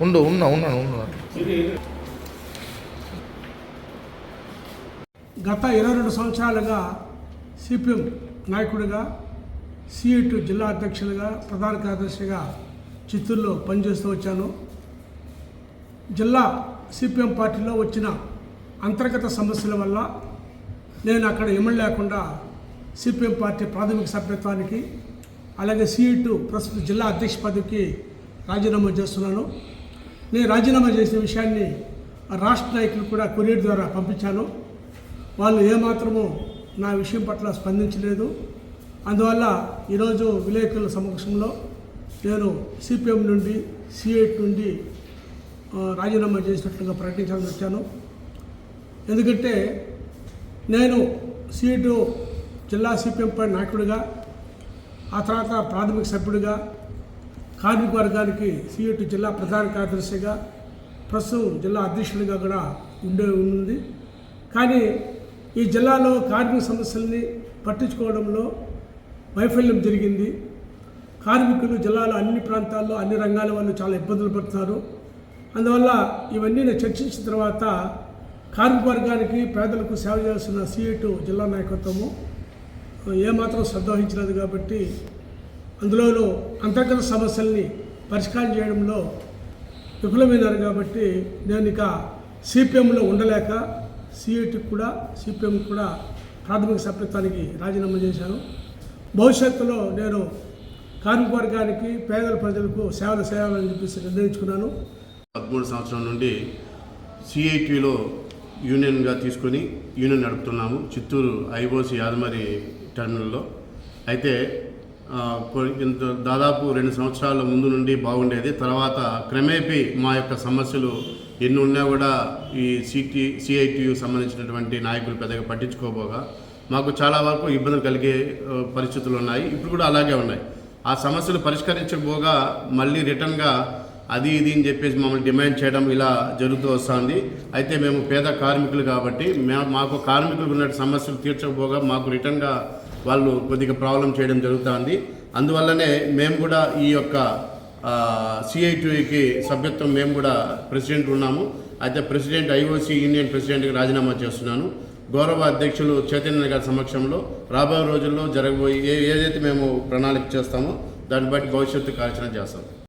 ఉండు ఉన్నా ఉన్నాను ఉన్నాను గత ఇరవై రెండు సంవత్సరాలుగా సిపిఎం నాయకుడిగా సిఐటి జిల్లా అధ్యక్షులుగా ప్రధాన కార్యదర్శిగా చిత్తూరులో పనిచేస్తూ వచ్చాను. జిల్లా సిపిఎం పార్టీలో వచ్చిన అంతర్గత సమస్యల వల్ల నేను అక్కడ ఎమ్మెల్యే లేకుండా సిపిఎం పార్టీ ప్రాథమిక సభ్యత్వానికి అలాగే సీటు ప్రస్తుత జిల్లా అధ్యక్ష పదవికి రాజీనామా చేస్తున్నాను. నేను రాజీనామా చేసిన విషయాన్ని రాష్ట్ర నాయకులు కూడా కొరియర్ ద్వారా పంపించాను. వాళ్ళు ఏమాత్రము నా విషయం పట్ల స్పందించలేదు. అందువల్ల ఈరోజు విలేకరుల సమక్షంలో నేను సిపిఎం నుండి సిఐటి నుండి రాజీనామా చేసినట్లుగా ప్రకటించాలని వచ్చాను. ఎందుకంటే నేను సీటు జిల్లా సిపిఎం పై నాయకుడిగా ఆ తర్వాత ప్రాథమిక సభ్యుడిగా కార్మిక వర్గానికి సిఐటి జిల్లా ప్రధాన కార్యదర్శిగా ప్రస్తుతం జిల్లా అధ్యక్షుడిగా కూడా ఉండే ఉంది. కానీ ఈ జిల్లాలో కార్మిక సమస్యల్ని పట్టించుకోవడంలో వైఫల్యం జరిగింది. కార్మికులు జిల్లాలో అన్ని ప్రాంతాల్లో అన్ని రంగాల వాళ్ళు చాలా ఇబ్బందులు పడుతున్నారు. అందువల్ల ఇవన్నీ నేను చర్చించిన తర్వాత కార్మిక వర్గానికి పేదలకు సేవ చేస్తున్న సిఐటు జిల్లా నాయకత్వము ఏమాత్రం శ్రద్ధ వహించలేదు కాబట్టి అందులోనూ అంతర్గత సమస్యల్ని పరిష్కారం చేయడంలో విఫలమైనారు కాబట్టి నేను ఇక సిపిఎంలో ఉండలేక సిఐటికి కూడా సిపిఎం కూడా ప్రాథమిక సభ్యత్వానికి రాజీనామా చేశాను. భవిష్యత్తులో నేను కార్మిక వర్గానికి పేదల ప్రజలకు సేవలు చేయాలని చెప్పేసి నిర్ణయించుకున్నాను. పదమూడు సంవత్సరం నుండి సిఐటిలో యూనియన్గా తీసుకొని యూనియన్ నడుపుతున్నాము. చిత్తూరు ఐఓసి యాదమరి టర్మినల్లో అయితే ఇంత దాదాపు రెండు సంవత్సరాల ముందు నుండి బాగుండేది. తర్వాత క్రమేపీ మా యొక్క సమస్యలు ఎన్ని ఉన్నా కూడా ఈ సిటి సిఐటియు సంబంధించినటువంటి నాయకులు పెద్దగా పట్టించుకోబోగా. మాకు చాలా వరకు ఇబ్బందులు కలిగే పరిస్థితులు ఉన్నాయి. ఇప్పుడు కూడా అలాగే ఉన్నాయి. ఆ సమస్యలు పరిష్కరించకపోగా మళ్ళీ రిటర్న్గా అది ఇది అని చెప్పేసి మమ్మల్ని డిమాండ్ చేయడం ఇలా జరుగుతూ వస్తుంది. అయితే మేము పేద కార్మికులు కాబట్టి మాకు కార్మికులకు ఉన్న సమస్యలు తీర్చకపోగా మాకు రిటర్న్గా వాళ్ళు కొద్దిగా ప్రాబ్లం చేయడం జరుగుతుంది. అందువల్లనే మేము కూడా ఈ యొక్క సిఐటికి సభ్యత్వం మేము కూడా ప్రెసిడెంట్ ఉన్నాము. అయితే ప్రెసిడెంట్ ఐఓసి యూనియన్ ప్రెసిడెంట్కి రాజీనామా చేస్తున్నాను. గౌరవ అధ్యక్షులు చైతన్య గారి సమక్షంలో రాబోయే రోజుల్లో జరగబోయే ఏ ఏదైతే మేము ప్రణాళిక చేస్తామో దాన్ని బట్టి భవిష్యత్తు కార్యాచరణ చేస్తాం.